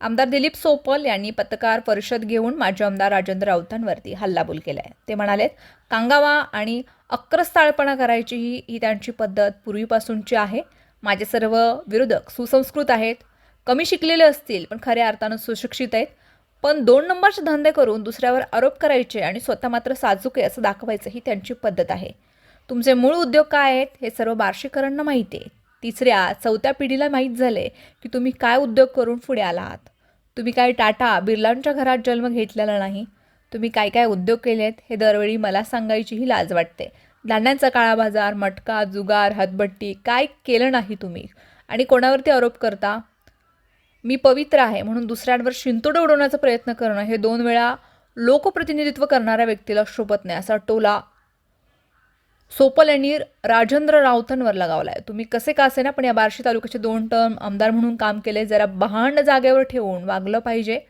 आमदार दिलीप सोपल यांनी पत्रकार परिषद घेऊन माजी आमदार राजेंद्र राऊतांवरती हल्लाबोल आहे ते म्हणालेत कांगावा आणि अक्रस्ताळपणा करायची ही ही त्यांची पद्धत पूर्वीपासूनची आहे. माझे सर्व विरोधक सुसंस्कृत आहेत. कमी शिकलेले असतील पण खऱ्या अर्थानं सुशिक्षित आहेत. पण दोन नंबरचे धंदे करून दुसऱ्यावर आरोप करायचे आणि स्वतः मात्र साजूक आहे असं दाखवायचं ही त्यांची पद्धत आहे. तुमचे मूळ उद्योग काय आहेत हे सर्व बार्शीकरांना माहिती आहे. तिसऱ्या चौथ्या पिढीला माहीत झाले की तुम्ही काय उद्योग करून पुढे आला आहात तुम्ही काय टाटा बिर्लांच्या घरात जन्म घेतलेला नाही. तुम्ही काय काय उद्योग केले आहेत हे दरवेळी मला सांगायचीही लाज वाटते. धान्यांचा काळा बाजार मटका जुगार हातभट्टी काय केलं नाही तुम्ही? आणि कोणावरती आरोप करता? मी पवित्र आहे म्हणून दुसऱ्यांवर शिंतोडे उडवण्याचा प्रयत्न करणं हे दोन वेळा लोकप्रतिनिधित्व करणाऱ्या व्यक्तीला शोभत नाही असा टोला सोपल यांनी राजेंद्र राऊतांवर लगावला आहे तुम्ही कसे का असे ना पण या बार्शी तालुक्याचे दोन टर्म आमदार म्हणून काम केले जरा बहाण जागेवर ठेवून वागलं पाहिजे.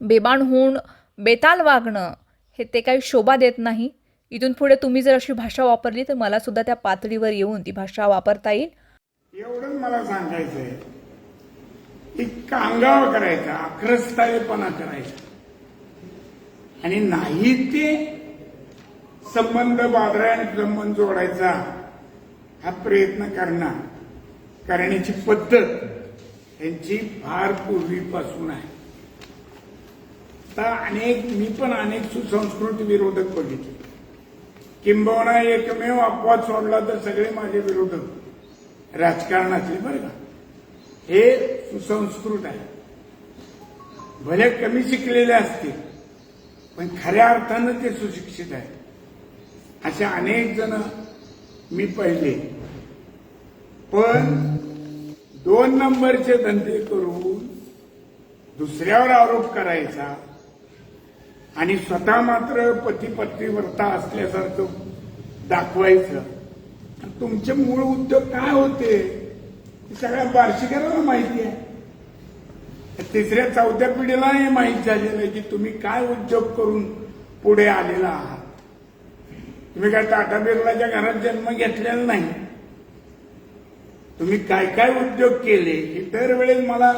बेबाण होऊन बेताल वागणं हे ते काही शोभा देत नाही. इथून पुढे तुम्ही जर अशी भाषा वापरली तर मला सुद्धा त्या पातळीवर येऊन ती भाषा वापरता येईल. एवढंच मला सांगायचंय. की कांगाव करायचा आक्रस्ताळेपणा करायचा. आणि नाही ते संबंध बाजाराने संबंध जोडायचा हा प्रयत्न करणार. करण्याची पद्धत यांची फार पूर्वीपासून आहे. आता अनेक मी पण अनेक सुसंस्कृत विरोधक बघितले. किंबहुना एकमेव अपवाद सोडला तर सगळे माझे विरोधक राजकारणातले बरं का. हे सुसंस्कृत आहे. भले कमी शिकलेले असतील पण खऱ्या अर्थानं ते सुशिक्षित आहे असे अनेक जण मी पाहिले. पण दोन नंबरचे धंदे करून दुसऱ्यावर आरोप करायचा आणि स्वतः मात्र पती पत्नी व्रता असल्यासारखं दाखवायचं. तुमचे मूळ उद्योग काय होते? हे सगळ्या बार्शीकरांना माहिती आहे. तिसऱ्या चौथ्या पिढीला हे माहीत झालेलं आहे की तुम्ही काय उद्योग करून पुढे आलेला आहात. तुम्ही काय टाटा बिर्लाच्या घरात जन्म घेतलेला नाही? तुम्ही काय काय उद्योग केले हे दरवेळेस मला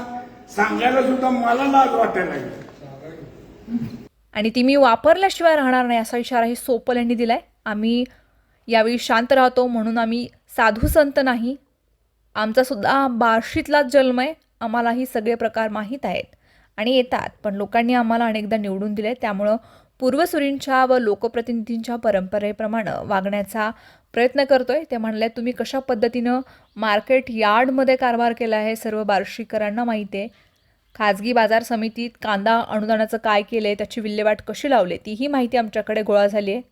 सांगायला सुद्धा मला लाज वाटायला लागली. आणि ती मी वापरल्याशिवाय राहणार नाही असा इशाराही सोपल यांनी दिलाय. आम्ही यावेळी शांत राहतो म्हणून आम्ही साधू संत नाही. आमचा सुद्धा बार्शीतलाच जन्म आहे आम्हालाही सगळे प्रकार माहीत आहेत. आणि येतात पण लोकांनी आम्हाला अनेकदा निवडून दिले त्यामुळं पूर्वसुरींच्या व लोकप्रतिनिधींच्या परंपरेप्रमाणे वागण्याचा प्रयत्न करतोय. ते म्हणले तुम्ही कशा पद्धतीनं मार्केट यार्डमध्ये कारभार केला आहे? सर्व बार्शीकरांना माहिती आहे. खाजगी बाजार समितीत कांदा अनुदानाचं काय केलंय? त्याची विल्हेवाट कशी लावली? तीही माहिती आमच्याकडे गोळा झाली आहे.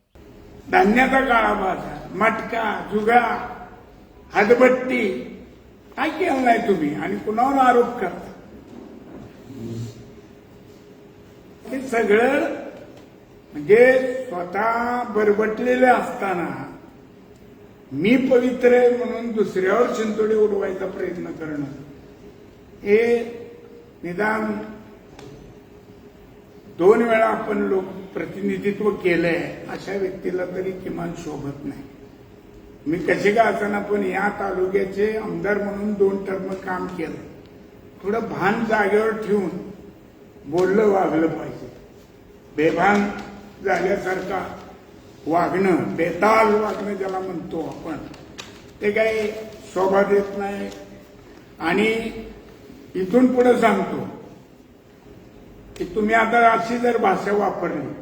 धान्याचा काळा बाजार मटका जुगा हदबट्टी काय केलं नाही तुम्ही? आणि कुणावर आरोप करता? हे सगळं म्हणजे स्वतः बरबटलेले असताना मी पवित्र आहे म्हणून दुसऱ्यावर चिंतोडे उडवायचा प्रयत्न करणं हे निदान दोन वेळा आपण लोक प्रतिनिधित्व केलंय अशा व्यक्तीला तरी किमान शोभत नाही. मी कसे का असताना पण या तालुक्याचे आमदार म्हणून दोन टर्म काम केलं. थोडं भान जागेवर ठेवून बोललं वागलं पाहिजे. बेभान झाल्यासारखा वागणं बेताल वागणं ज्याला म्हणतो आपण ते काही शोभा देत नाही. आणि इथून पुढे सांगतो की तुम्ही आता अशी जर भाषा वापरली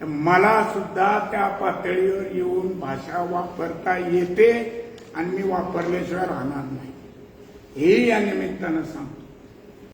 तर मला सुद्धा त्या पातळीवर येऊन भाषा वापरता येते आणि मी वापरल्याशिवाय राहणार नाही. हे या निमित्तानं सांगतो.